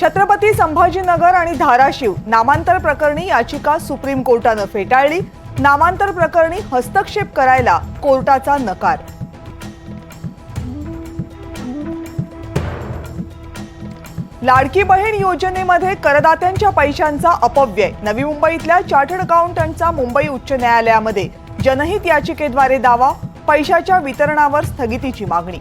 छत्रपती संभाजीनगर आणि धाराशिव नामांतर प्रकरणी याचिका सुप्रीम कोर्टानं फेटाळली. नामांतर प्रकरणी हस्तक्षेप करायला कोर्टाचा नकार. लाडकी बहीण योजनेमध्ये करदात्यांच्या पैशांचा अपव्यय. नवी मुंबईतल्या चार्टर्ड अकाउंटंटचा मुंबई उच्च न्यायालयामध्ये जनहित याचिकेद्वारे दावा पैशाच्या वितरणावर स्थगितीची मागणी.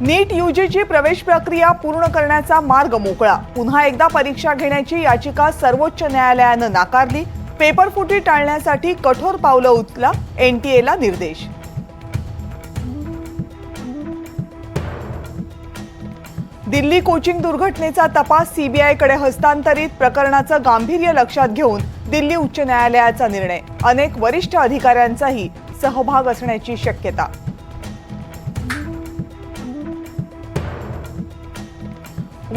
नीट यूजीची प्रवेश प्रक्रिया पूर्ण करण्याचा मार्ग मोकळा. पुन्हा एकदा परीक्षा घेण्याची याचिका सर्वोच्च न्यायालयानं नाकारली. पेपरफुटी टाळण्यासाठी कठोर पावलं उचला एनटीएला निर्देश. दिल्ली कोचिंग दुर्घटनेचा तपास सीबीआयकडे हस्तांतरित प्रकरणाचं गांभीर्य लक्षात घेऊन दिल्ली उच्च न्यायालयाचा निर्णय. अनेक वरिष्ठ अधिकाऱ्यांचाही सहभाग असण्याची शक्यता.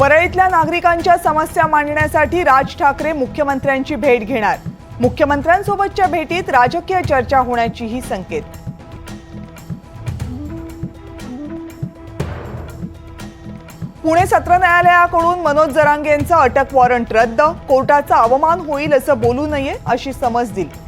वरळीतल्या नागरिकांच्या समस्या मांडण्यासाठी राज ठाकरे मुख्यमंत्र्यांची भेट घेणार. मुख्यमंत्र्यांसोबतच्या भेटीत राजकीय चर्चा होण्याचीही संकेत. पुणे सत्र न्यायालयाकडून मनोज जरांगे यांचं अटक वॉरंट रद्द. कोर्टाचा अवमान होईल असं बोलू नये अशी समज दिली.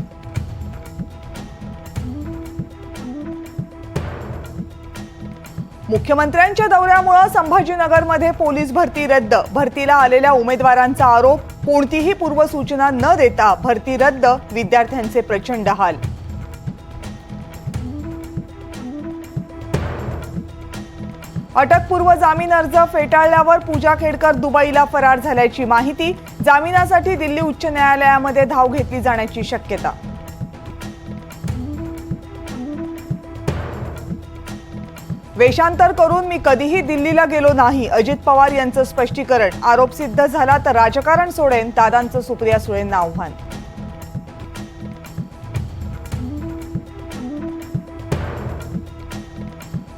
मुख्यमंत्र्यांच्या दौऱ्यामुळे संभाजीनगरमध्ये पोलीस भरती रद्द. भरतीला आलेल्या उमेदवारांचा आरोप कोणतीही पूर्वसूचना न देता भरती रद्द विद्यार्थ्यांचे प्रचंड हाल. अटकपूर्व जामीन अर्ज फेटाळल्यावर पूजा खेडकर दुबईला फरार झाल्याची माहिती जामिनासाठी दिल्ली उच्च न्यायालयामध्ये धाव घेतली जाण्याची शक्यता. वेषांतर करून मी कधीही दिल्लीला गेलो नाही अजित पवार यांचं स्पष्टीकरण. आरोप सिद्ध झाला तर राजकारण सोडेन दादांचं सुप्रिया सुळेंना आव्हान.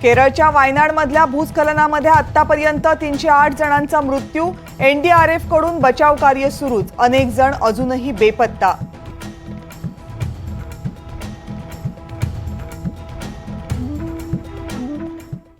केरळच्या वायनाडमधल्या भूस्खलनामध्ये आतापर्यंत तीनशे आठ जणांचा मृत्यू एनडीआरएफकडून बचाव कार्य सुरूच. अनेक जण अजूनही बेपत्ता.